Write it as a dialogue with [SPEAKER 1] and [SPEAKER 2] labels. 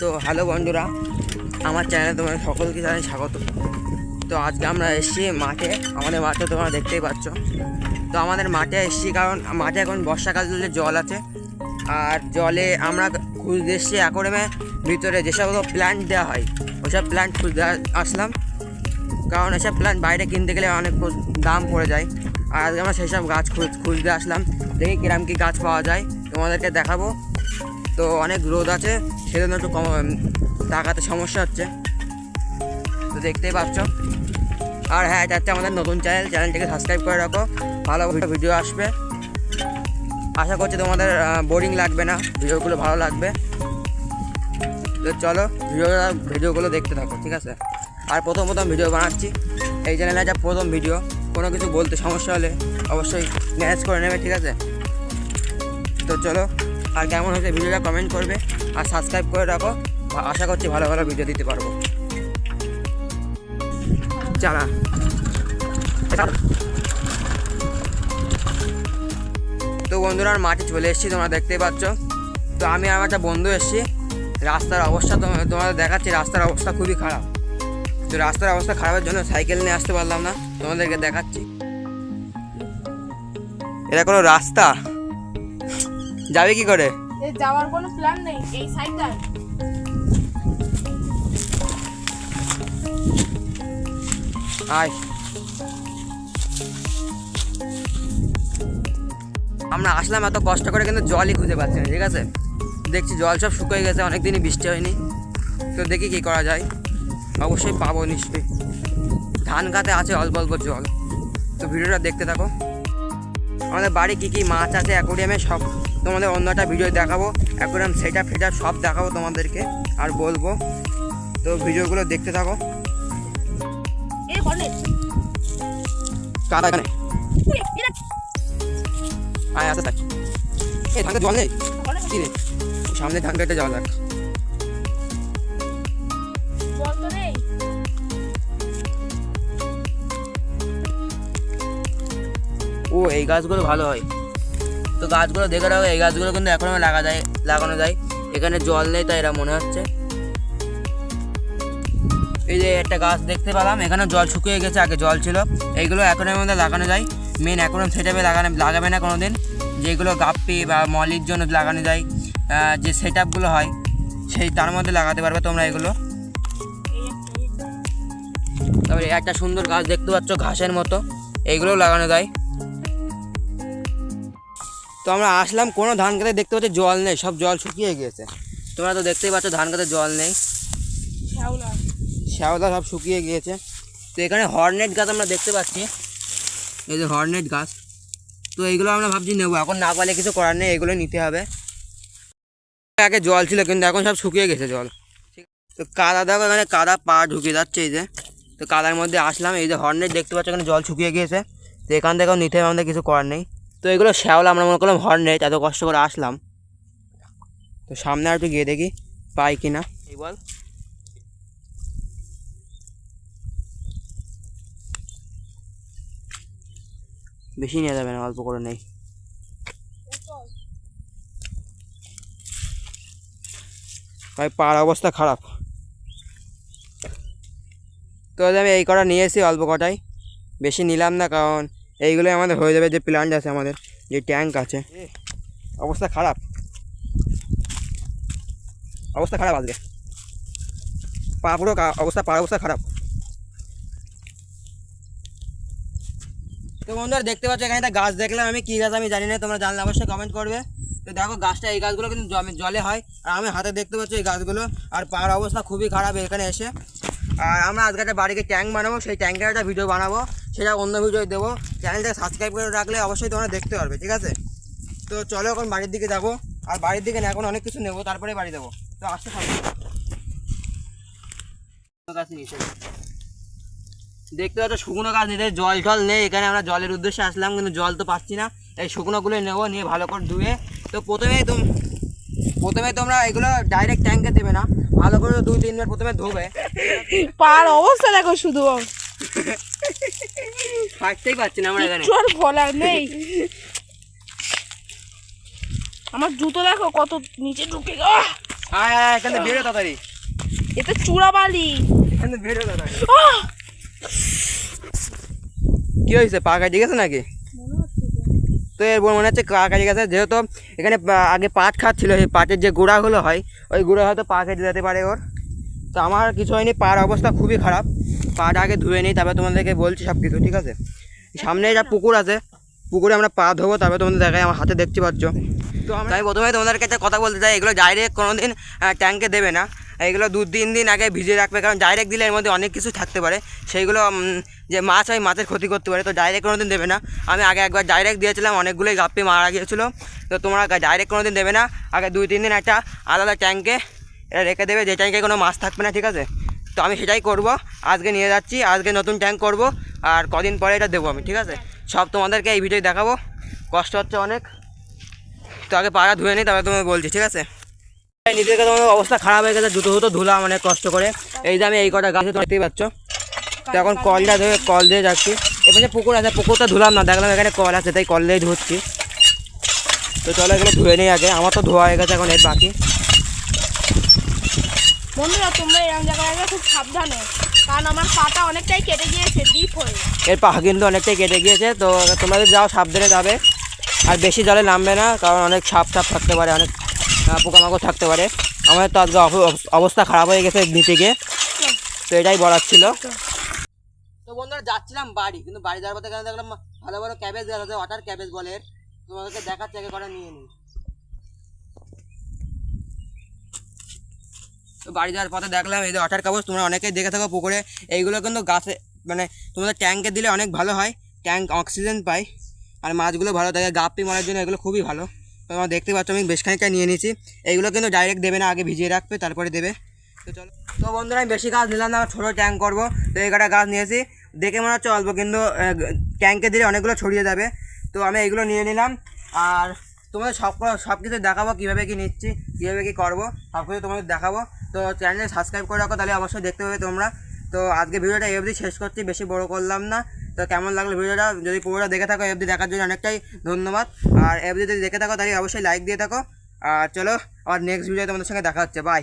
[SPEAKER 1] তো হ্যালো বন্ধুরা, আমার চ্যানেলে তোমার সকলকে জানাই স্বাগত। তো আজকে আমরা এসেছি মাঠে, আমাদের মাঠে তোমরা দেখতেই পাচ্ছ। তো আমাদের মাঠে এসেছি কারণ মাঠে এখন বর্ষাকাল চলছে, জল আছে। আর জলে আমরা খুঁজতে এসেছি অ্যাকোরিয়ামে ভিতরে যেসব প্ল্যান্ট দেওয়া হয়, ওসব প্ল্যান্ট খুঁজতে আসলাম। কারণ এসব প্ল্যান্ট বাইরে কিনতে গেলে অনেক দাম পড়ে যায়। আর আজকে আমরা সেই সব গাছ খুঁজ- খুঁজতে আসলাম। দেখি কিরাম কি গাছ পাওয়া যায়, তোমাদেরকে দেখাবো। তো অনেক রোদ আছে, সেজন্য একটু কম টাকাতে সমস্যা হচ্ছে। তো দেখতেই পাচ্ছ। আর হ্যাঁ এটা আমাদের নতুন চ্যানেল চ্যানেলটিকে সাবস্ক্রাইব করে রাখো। ভালো ভিডিও আসবে। আশা করছি তোমাদের বোরিং লাগবে না, ভিডিওগুলো ভালো লাগবে। তো চলো ভিডিও ভিডিওগুলো দেখতে থাকো, ঠিক আছে? আর প্রথম প্রথম ভিডিও বানাচ্ছি। এই চ্যানেলে যা প্রথম ভিডিও কোনো কিছু বলতে সমস্যা হলে অবশ্যই ম্যানেজ করে নেবে, ঠিক আছে? তো চলো আর কেমন হয়েছে ভিডিওটা কমেন্ট করবে আর সাবস্ক্রাইব করে রাখো। আশা করছি ভালো ভালো ভিডিও দিতে পারব। চালা তো বন্ধুরা মাঠে চলে এসেছি, তোমরা দেখতেই পাচ্ছ। তো আমি আমার একটা বন্ধু এসেছি। রাস্তার অবস্থা তোমাদের দেখাচ্ছি, রাস্তার অবস্থা খুবই খারাপ। তো রাস্তার অবস্থা খারাপের জন্য সাইকেল নিয়ে আসতে পারলাম না, তোমাদেরকে দেখাচ্ছি। এটা কোনো রাস্তা? যাবে কি করে?
[SPEAKER 2] যাওয়ার কোনো প্ল্যান নেই এই
[SPEAKER 1] আয়। আমরা আসলাম এত কষ্ট করে কিন্তু জলই খুঁজে পাচ্ছি না ঠিক আছে? দেখছি জল সব শুকিয়ে গেছে অনেক দিনই বৃষ্টি হয়নি। তো দেখি কি করা যায়। অবশ্যই পাবো নিশ্চয়ই। ধান গাতে আছে অল্প অল্প জল। তো ভিডিওটা দেখতে থাকো। আমাদের বাড়ি কী কী মাছ আছে অ্যাকোরিয়ামে সব তোমাদের অন্য একটা ভিডিও দেখাবো। অ্যাকোরিয়াম সেটা ফেটা সব দেখাবো তোমাদেরকে আর বলব। তো ভিডিওগুলো দেখতে থাকো।
[SPEAKER 2] এ হলে।
[SPEAKER 1] কাদা এখানে? আয় আসতে থাক জল নেই? কি রে? সামনে ধান কেটে যাওয়া যাক ও এই গাছগুলো ভালো হয়। তো গাছগুলো দেখে রাখো, এই গাছগুলো কিন্তু এখনও লাগা যায়, লাগানো যায়। এখানে জল নেই, তাই এরা মনে হচ্ছে। এই যে একটা গাছ দেখতে পেলাম এখানে জল শুকিয়ে গেছে, আগে জল ছিল। এইগুলো এখনের মধ্যে লাগানো যায়। মেন এখন সেটাপে লাগানো, লাগাবে না কোনো দিন যেগুলো গাপ্পি বা মলির জন্য লাগানো যায় যে সেট হয়, সেই তার মধ্যে লাগাতে পারবে তোমরা এগুলো। তারপরে একটা সুন্দর গাছ দেখতে পাচ্ছ, ঘাসের মতো। এইগুলোও লাগানো যায়। তো আমরা আসলাম কোনো ধান খেতে দেখতে পাচ্ছি জল নেই সব জল শুকিয়ে গিয়েছে। তোমরা তো দেখতেই পাচ্ছ ধান খেতে জল নেই।
[SPEAKER 2] শ্যাওলা।
[SPEAKER 1] সব শুকিয়ে গিয়েছে। তো এখানে হর্নেট গাছ আমরা দেখতে পাচ্ছি। এই যে হর্নেট গাছ। তো এইগুলো আমরা ভাবছি নেব এখন না পালে কিছু করার নেই এগুলো নিতে হবে। আগে জল ছিল কিন্তু এখন সব শুকিয়ে গেছে জল। ঠিক তো কাদা দেখো এখানে কাদা পা ঢুকে যাচ্ছে এই যে। তো কাদার মধ্যে আসলাম এই যে হর্নেট দেখতে পাচ্ছ এখানে জল শুকিয়ে গিয়েছে। তো এখান থেকেও নিতে হবে আমাদের কিছু করার নেই। তো এগুলো শ্যাওলা আমরা মনে করলাম হর্নেট এত কষ্ট করে আসলাম। তো সামনে আর একটু গিয়ে দেখি পাই কি না এই বল। বেশি নিয়ে যাবে না, অল্প করে নেই। ভাই পার অবস্থা খারাপ। তো আমি এই কটা নিয়ে এসেছি অল্প কটাই। বেশি নিলাম না, কারণ এইগুলোই আমাদের হয়ে যাবে যে প্ল্যান্ট আছে আমাদের যে ট্যাঙ্ক আছে। অবস্থা খারাপ। অবস্থা খারাপ আজকে। পা পুরো কা- অবস্থা পার অবস্থা খারাপ। তো বন্ধুরা দেখতে পাচ্ছ এখানে একটা গাছ দেখলাম আমি। কী গাছ আমি জানি না তোমরা জানলে অবশ্যই কমেন্ট করবে। তো দেখো গাছটা এই গাছগুলো কিন্তু জমে- জলে হয়। আর আমি হাতে দেখতে পাচ্ছি এই গাছগুলো। আর পাড়ার অবস্থা খুবই খারাপ এখানে এসে। আর আমরা আজকে একটা বাড়িতে ট্যাঙ্ক বানাবো সেই ট্যাঙ্কের একটা ভিডিও বানাবো। সেটা অন্য ভিডিও দেবো। চ্যানেলটা সাবস্ক্রাইব করে রাখলে অবশ্যই তোমরা দেখতে পারবে, ঠিক আছে? তো চলো এখন বাড়ির দিকে যাব। আর বাড়ির দিকে না, এখন অনেক কিছু নেব, তারপরে বাড়ি যাব। তো আসতে থাকব দেখতে পাচ্ছ, শুকনো গাছ নিতে জল টল নেই। এখানে আমরা জলের উদ্দেশ্যে আসলাম, কিন্তু জল তো পাচ্ছি না। এই শুকনোগুলো নেব, নিয়ে ভালো করে ধুয়ে। তো প্রথমেই তোম, প্রথমে তোমরা এগুলো ডাইরেক্ট ট্যাঙ্কে দেবে না। ভালো করে দুই তিনবার প্রথমে ধোবে।
[SPEAKER 2] পার অবস্থা দেখো শুধু।
[SPEAKER 1] হাঁটতেই পাচ্ছি না আমরা এখানে।
[SPEAKER 2] আর বলার নেই। আমার জুতো দেখো কত নিচে ঢুকে গেল
[SPEAKER 1] আয় আয় এখান বেরো তাড়াতাড়ি।
[SPEAKER 2] এ তো চূড়া বালি
[SPEAKER 1] এখান বেরো তাড়াতাড়ি। কি হয়েছে পা কাটি গেছে নাকি?
[SPEAKER 2] তো।
[SPEAKER 1] এর মনে হচ্ছে পা কাটি গেছে যেহেতু এখানে আগে পাট খাচ্ছিল সেই পাটের যে গুঁড়াগুলো হয় ওই গুঁড়ো হয়তো পা কেটে যেতে পারে ওর। তো আমার কিছু হয়নি পার অবস্থা খুবই খারাপ। পাটা আগে ধুয়ে নিই তারপরে তোমাদেরকে বলছি সব কিছু ঠিক আছে? সামনে একটা পুকুর আছে পুকুরে আমরা পা ধোবো তারপরে তোমাদের দেখাই আমার হাতে দেখতে পাচ্ছ। তো আমি প্রথমে তোমাদের কাছে কথা বলতে চাই এগুলো ডাইরেক্ট কোনো দিন ট্যাঙ্কে দেবে না। এগুলো দু তিন দিন আগে ভিজিয়ে রাখবে কারণ ডাইরেক্ট দিলে এর মধ্যে অনেক কিছু থাকতে পারে। সেইগুলো যে মাছ হয় মাছের ক্ষতি করতে পারে তো ডাইরেক্ট কোনো দিন দেবে না। আমি আগে একবার ডাইরেক্ট দিয়েছিলাম অনেকগুলোই গাপ্পি মারা গিয়েছিল। তো তোমরা ডাইরেক্ট কোনো দিন দেবে না। আগে দুই তিন দিন একটা আলাদা ট্যাঙ্কে রেখে দেবে যে ট্যাঙ্কে কোনো মাছ থাকবে না ঠিক আছে? তো আমি সেটাই করব। আজকে নিয়ে যাচ্ছি, আজকে নতুন ট্যাঙ্ক করব, আর কদিন পরে এটা দেবো আমি, ঠিক আছে? সব তোমাদেরকে এই ভিডিওই দেখাবো, কষ্ট হচ্ছে অনেক। তো আগে পাড়া ধুয়ে নিই, তারপরে তোমাকে বলছি, ঠিক আছে? নিজেকে তোমার অবস্থা খারাপ হয়ে গেছে, জুতো জুতো ধুলাম অনেক কষ্ট করে। এই যে আমি এই কটা গাছে দেখতেই পাচ্ছ। তো এখন কলটা ধরে কল দিয়ে যাচ্ছি। এবার যে পুকুর আছে, পুকুরটা ধুলাম না, দেখলাম এখানে কল আছে, তাই কল দিয়ে ধুচ্ছি। তো চলো এগুলো ধুয়ে নিই আগে, আমার তো ধোয়া হয়ে গেছে এখন, এর বাকি।
[SPEAKER 2] বন্ধুরা তোমরা এরকম জায়গায় খুব সাবধানে। কারণ আমার পাটা অনেকটাই কেটে গিয়েছে ডিপ হয়ে।
[SPEAKER 1] এর পা কিন্তু অনেকটাই কেটে গিয়েছে তো তোমরা যদি যাও সাবধানে যাবে। আর বেশি জলে নামবে না কারণ অনেক সাপ সাপ থাকতে পারে অনেক পোকামাকড় থাকতে পারে। আমাদের তো আজকে অব- অবস্থা খারাপ হয়ে গেছে নিচে গিয়ে তো এটাই বলার ছিল। তো বন্ধুরা যাচ্ছিলাম বাড়ি কিন্তু বাড়ি যাওয়ার পথে দেখলাম ভালো ভালো ক্যাবেজ দেওয়া আছে ওয়াটার ক্যাবেজ বলে। তোমাদেরকে দেখাচ্ছে আগে কটা নিয়ে নিই। তো বাড়ি যাওয়ার পথে দেখলাম, এই যে ওয়াটার কাগজ তোমরা অনেকেই দেখে থাকো পুকুরে, এইগুলো কিন্তু গাছে মানে তোমাদের ট্যাঙ্কে দিলে অনেক ভালো হয় ট্যাঙ্ক অক্সিজেন পায়, আর মাছগুলো ভালো থাকে গাপ্পি মারার জন্য এগুলো খুবই ভালো। তোমরা দেখতে পাচ্ছ, আমি বেশ খানিকটা নিয়ে নিয়েছি, এইগুলো কিন্তু ডাইরেক্ট দেবে না, আগে ভিজিয়ে রাখবে, তারপরে দেবে। তো চলো। তো বন্ধুরা, আমি বেশি গাছ নিলাম না ছোটো ট্যাঙ্ক করব, তো এই কটা গাছ নিয়েছি, দেখে মনে হচ্ছে অল্প, কিন্তু ট্যাঙ্কে দিলে অনেকগুলো ছড়িয়ে যাবে। তো আমি এইগুলো নিয়ে নিলাম, আর তোমাদের সব সব কিছু দেখাবো, কীভাবে কী নিচ্ছি, কীভাবে কী করব সব কিছু তোমাদের দেখাবো। তো চ্যানেলে সাবস্ক্রাইব করে রাখো, তাহলে অবশ্যই দেখতে পাবে তোমরা। তো আজকে ভিডিওটা এই অবধি শেষ করছি, বেশি বড় করলাম না। তো কেমন লাগল ভিডিওটা? যদি পুরোটা দেখে থাকো এফডি দেখার জন্য অনেকটাই ধন্যবাদ। আর এফডি যদি দেখে থাকো, তাহলে অবশ্যই লাইক দিয়ে থাকো। আর চলো আর নেক্সট ভিডিও তোমাদের সঙ্গে দেখা হচ্ছে। বাই